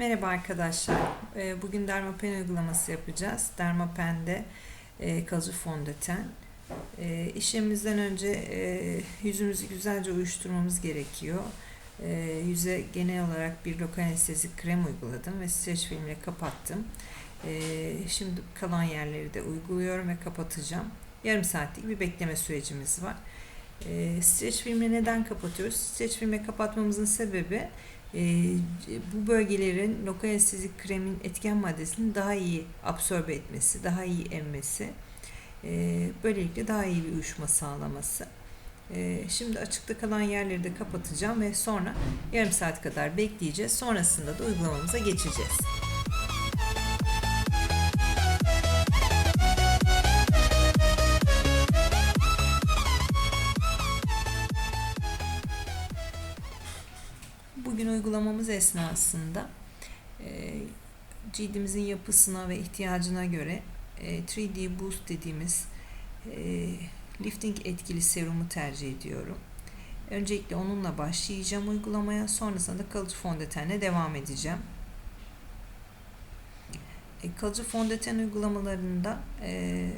Merhaba arkadaşlar. Ee, Bugün Dermapen uygulaması yapacağız. Dermapen'de e, kalıcı fondöten. E, İşlemimizden önce e, yüzümüzü güzelce uyuşturmamız gerekiyor. Yüze genel olarak bir lokal anestezik krem uyguladım ve streç filmle kapattım. Şimdi kalan yerleri de uyguluyorum ve kapatacağım. Yarım saatlik bir bekleme sürecimiz var. Streç filmle neden kapatıyoruz? Streç filmle kapatmamızın sebebi e, bu bölgelerin lokal anestezik kremin etken maddesini daha iyi absorbe etmesi, daha iyi emmesi, e, böylelikle daha iyi bir uyuşma sağlaması. E, şimdi açıkta kalan yerleri de kapatacağım ve sonra yarım saat kadar bekleyeceğiz. Sonrasında da uygulamamıza geçeceğiz. Uygulamamız esnasında e, cildimizin yapısına ve ihtiyacına göre e, 3D Boost dediğimiz e, lifting etkili serumu tercih ediyorum. Öncelikle onunla başlayacağım uygulamaya. Sonrasında da kalıcı fondötenle devam edeceğim. E, kalıcı fondöten uygulamalarında e,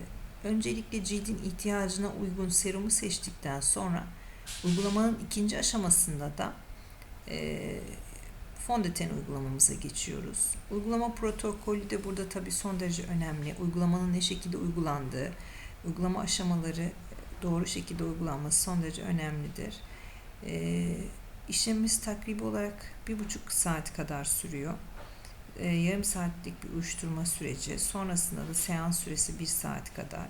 öncelikle cildin ihtiyacına uygun serumu seçtikten sonra uygulamanın ikinci aşamasında da e, fondöten uygulamamıza geçiyoruz. Uygulama protokolü de burada tabii son derece önemli. Uygulamanın ne şekilde uygulandığı, uygulama aşamaları doğru şekilde uygulanması son derece önemlidir. E, işlemimiz takribi olarak bir buçuk saat kadar sürüyor. E, yarım saatlik bir uyuşturma süreci. Sonrasında da seans süresi bir saat kadar.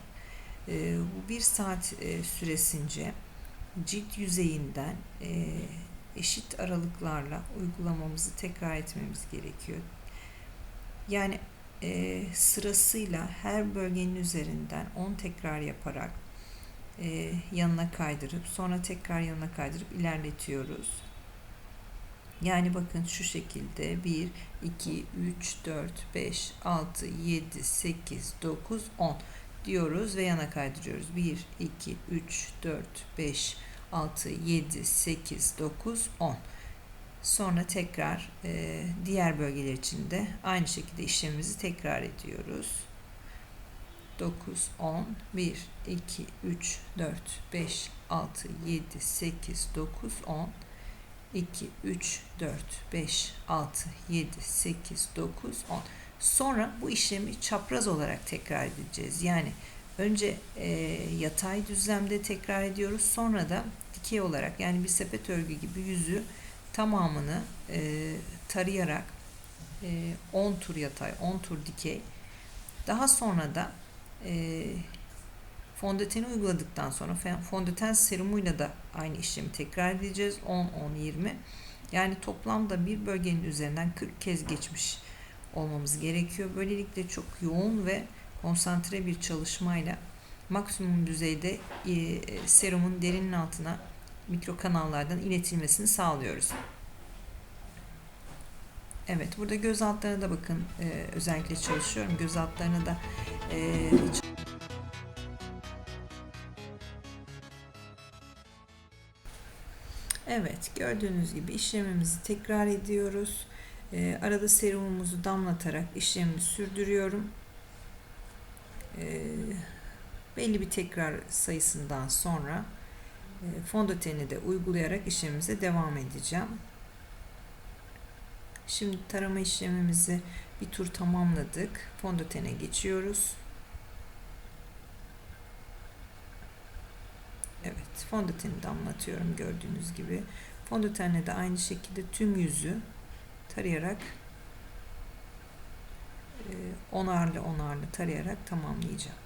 E, bu bir saat e, süresince cilt yüzeyinden e, eşit aralıklarla uygulamamızı tekrar etmemiz gerekiyor. Yani e, sırasıyla her bölgenin üzerinden 10 tekrar yaparak e, yanına kaydırıp sonra tekrar yanına kaydırıp ilerletiyoruz. Yani bakın şu şekilde 1, 2, 3, 4, 5, 6, 7, 8, 9, 10 diyoruz ve yana kaydırıyoruz. 1, 2, 3, 4, 5, 6, 7, 8, 9, 10. Sonra tekrar e, diğer bölgeler için de aynı şekilde işlemimizi tekrar ediyoruz. 9, 10, 1, 2, 3, 4, 5, 6, 7, 8, 9, 10. 2, 3, 4, 5, 6, 7, 8, 9, 10. Sonra bu işlemi çapraz olarak tekrar edeceğiz. Yani önce e, yatay düzlemde tekrar ediyoruz. Sonra da dikey olarak yani bir sepet örgü gibi yüzü tamamını e, tarayarak e, 10 tur yatay, 10 tur dikey. Daha sonra da e, fondöteni uyguladıktan sonra fondöten serumuyla da aynı işlemi tekrar edeceğiz. 10, 10, 20. Yani toplamda bir bölgenin üzerinden 40 kez geçmiş olmamız gerekiyor. Böylelikle çok yoğun ve konsantre bir çalışmayla maksimum düzeyde e, serumun derinin altına mikro kanallardan iletilmesini sağlıyoruz. Evet burada göz altlarına da bakın e, özellikle çalışıyorum. Göz altlarına da e, Evet gördüğünüz gibi işlemimizi tekrar ediyoruz. E, arada serumumuzu damlatarak işlemi sürdürüyorum. E, belli bir tekrar sayısından sonra e, fondöteni de uygulayarak işlemimize devam edeceğim. Şimdi tarama işlemimizi bir tur tamamladık. Fondötene geçiyoruz. Evet, fondöteni damlatıyorum gördüğünüz gibi. Fondötenle de aynı şekilde tüm yüzü tarayarak onarlı onarlı tarayarak tamamlayacağım.